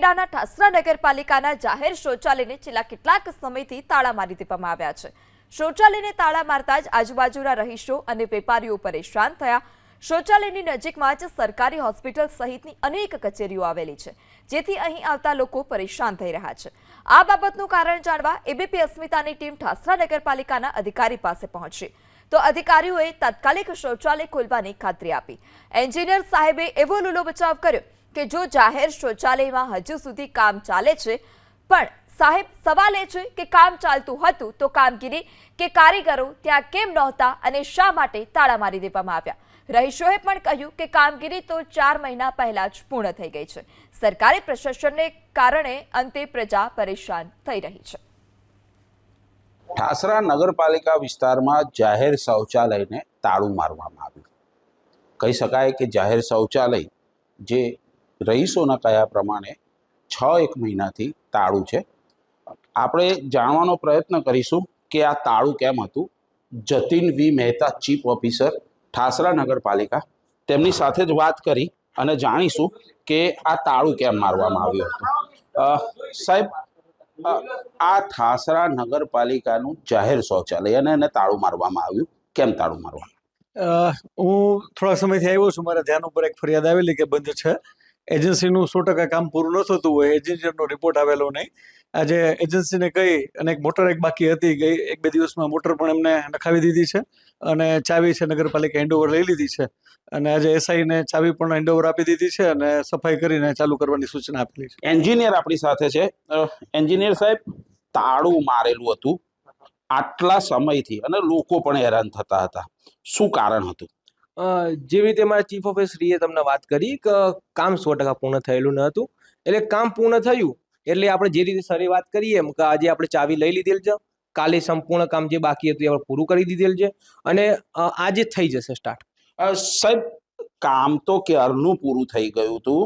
ખેડાના ઠાસરા નગરપાલિકાના જાહેર શૌચાલયને છેલ્લા કેટલાક સમયથી તાળા મારી દેવામાં આવ્યા છે. શૌચાલયને તાળા મારતા જ આજુબાજુના રહીશો અને વેપારીઓ પરેશાન થયા. શૌચાલયની નજીકમાં જ સરકારી હોસ્પિટલ સહિતની અનેક કચેરીઓ આવેલી છે, જેથી અહીં આવતા લોકો પરેશાન થઈ રહ્યા છે. આ બાબતનું કારણ જાણવા એબીપી અસ્મિતાની ટીમ ઠાસરા નગરપાલિકાના અધિકારી પાસે પહોંચી. તો અધિકારીઓએ તાત્કાલિક શૌચાલય ખોલવાની ખાતરી આપી. એન્જિનિયર સાહેબે એવો લૂલો બચાવ કર્યો કે જો જાહેર શૌચાલયમાં હજુ સુધી કામ ચાલે છે, પણ સાહેબ સવાલ એ છે કે કામ ચાલતું હતું તો કામગીરી કે કારીગરો ત્યાં કેમ નહોતા અને શા માટે તાળા મારી દેવામાં આવ્યા? રહીશોએ પણ કહ્યું કે કામગીરી તો ચાર મહિના પહેલા જ પૂર્ણ થઈ ગઈ છે. સરકારી પ્રશાસનને કારણે અંતે પ્રજા પરેશાન થઈ રહી છે. ઠાસરા નગરપાલિકા વિસ્તારમાં જાહેર શૌચાલયને તાળું મારવામાં આવ્યું. કહી શકાય કે જાહેર શૌચાલય જે રહીશોના કયા પ્રમાણે છ એક મહિનાથી તાળું છે. આપણે જાણવાનો પ્રયત્ન કરીશું કે આ તાળું કેમ હતું? Jatin V Mehta, chief officer, Thasra નગરપાલિકા. તેમની સાથે જ વાત કરી અને જાણીશું કે આ તાળું કેમ મારવામાં આવ્યું હતું. સાહેબ આ ઠાસરા નગરપાલિકાનું જાહેર શૌચાલય અને એને તાળું મારવામાં આવ્યું. કેમ તાળું મારવાનું હું થોડા સમયથી આવ્યો છું. મારા ધ્યાન ઉપર એક ફરિયાદ આવેલી કે બંધ છે. એજન્સીનું સો ટકા કામ પૂરું ન થતું હોય એન્જિનિયરનો રિપોર્ટ આવેલો નહીં. આજે એજન્સીને કહી અને એક મોટર એક બાકી હતી, ગઈ એક બે દિવસમાં મોટર પણ એમને નખાવી દીધી છે અને ચાવી છે નગરપાલિકા હેન્ડઓવર લઈ લીધી છે. અને આજે એસઆઈને ચાવી પણ હેન્ડઓવર આપી દીધી છે અને સફાઈ કરીને ચાલુ કરવાની સૂચના આપેલી છે. એન્જિનિયર આપણી સાથે છે. એન્જિનિયર સાહેબ, તાળું મારેલું હતું આટલા સમયથી અને લોકો પણ હેરાન થતા હતા. શું કારણ હતું? જેવી રીતે મારા ચીફ ઓફિસરીએ તમને વાત કરી કે કામ સો ટકા પૂર્ણ થયેલું ન હતું. એટલે કામ પૂર્ણ થયું, એટલે આપણે જે રીતે સરે વાત કરીએ એમ કે આજે આપણે ચાવી લઈ લીધેલ છે, કાલે સંપૂર્ણ કામ જે બાકી હતું એ આપણે પૂરું કરી દીધેલ છે અને આજે થઈ જશે સ્ટાર્ટ સાહેબ, કામ તો ક્યારનું પૂરું થઈ ગયું હતું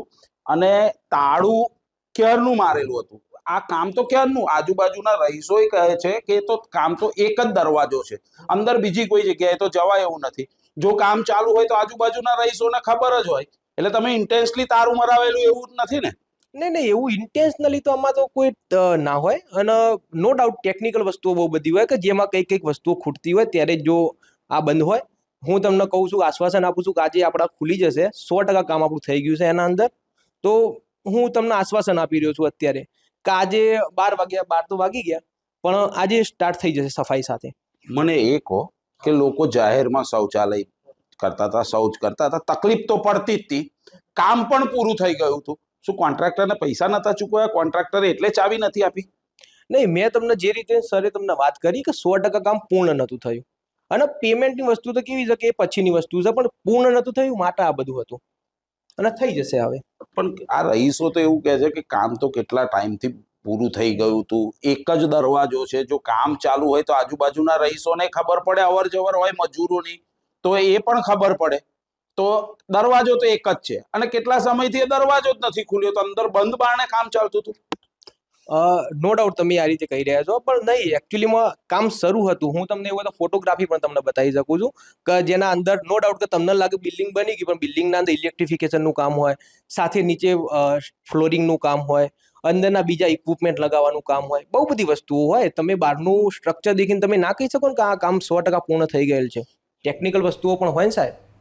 અને તાળું ક્યારનું મારેલું હતું. આ કામ તો ક્યારનું? આજુબાજુના રહીશોય કહે છે કે તો કામ તો એક જ દરવાજો છે. અંદર બીજી કોઈ જગ્યાએ તો જવાય એવું નથી. જો કામ ચાલુ હોય તો આજુબાજુના રહીશોને ખબર જ હોય. એટલે તમે ઇન્ટેન્સલી તારું મરાવેલું એવું નથી ને? નહીં નહીં, એવું ઇન્ટેન્શનલી તો આમાં તો કોઈ ના હોય. અને નો ડાઉટ ટેકનિકલ વસ્તુઓ બહુ બધી હોય કે જેમાં કંઈક કંઈક વસ્તુઓ ખૂટતી હોય ત્યારે જો આ બંધ હોય. હું તમને કહું છું, આશ્વાસન આપું છું કે આજે આપણા ખુલી જશે. સો ટકા કામ આપણું થઈ ગયું છે એના અંદર. તો હું તમને આશ્વાસન આપી રહ્યો છું અત્યારે. કે આજે બાર વાગ્યા બાર તો વાગી ગયા પણ આજે સ્ટાર્ટ થઈ જશે સફાઈ સાથે. મને એ કહો કે લોકો જાહેરમાં શૌચાલય કરતા હતા શૌચ કરતા હતા તકલીફ તો પડતી જ હતી કામ પણ પૂરું થઈ ગયું હતું. શું કોન્ટ્રાક્ટરને પૈસા નતા ચૂકવ્યા? કોન્ટ્રાક્ટરે એટલે ચાવી નથી આપી? નહીં મેં તમને જે રીતે સરે તમને વાત કરી કે સો ટકા કામ પૂર્ણ નહોતું થયું. અને પેમેન્ટની વસ્તુ તો કેવી છે કે એ પછીની વસ્તુ છે પણ પૂર્ણ નહોતું થયું માટે આ બધું હતું. અને થઈ જશે હવે. પણ આ રહીશો તો એવું કહે છે કે કામ તો કેટલા ટાઈમથી પૂરું થઈ ગયું હતું એક જ દરવાજો છે, જો કામ ચાલુ હોય તો આજુબાજુના રહીશોને ખબર પડે અવર જવર હોય, મજૂરોની. તો એ પણ ખબર પડે. તો દરવાજો તો એક જ છે. અને કેટલા સમયથી એ દરવાજો જ નથી ખુલ્યો? તો અંદર બંધ બારણે કામ ચાલતું હતું. નો ડાઉટ તમે આ રીતે કહી રહ્યા છો, પણ નહીં એકચ્યુઅલીમાં કામ શરૂ હતું. હું તમને એવું તો ફોટોગ્રાફી પણ તમને બતાવી શકું છું, કે જેના અંદર નો ડાઉટ કે તમને લાગે બિલ્ડિંગ બની ગઈ, પણ બિલ્ડિંગના અંદર ઇલેક્ટ્રિફિકેશનનું કામ હોય, સાથે નીચે ફ્લોરિંગનું કામ હોય, અંદરના બીજા ઇક્વિપમેન્ટ લગાવવાનું કામ હોય, બહુ બધી વસ્તુઓ હોય. તમે બહારનું સ્ટ્રક્ચર દેખીને તમે ના કહી શકો ને કે આ કામ સો ટકા પૂર્ણ થઈ ગયેલ છે. ટેકનિકલ વસ્તુઓ પણ હોય ને સાહેબ?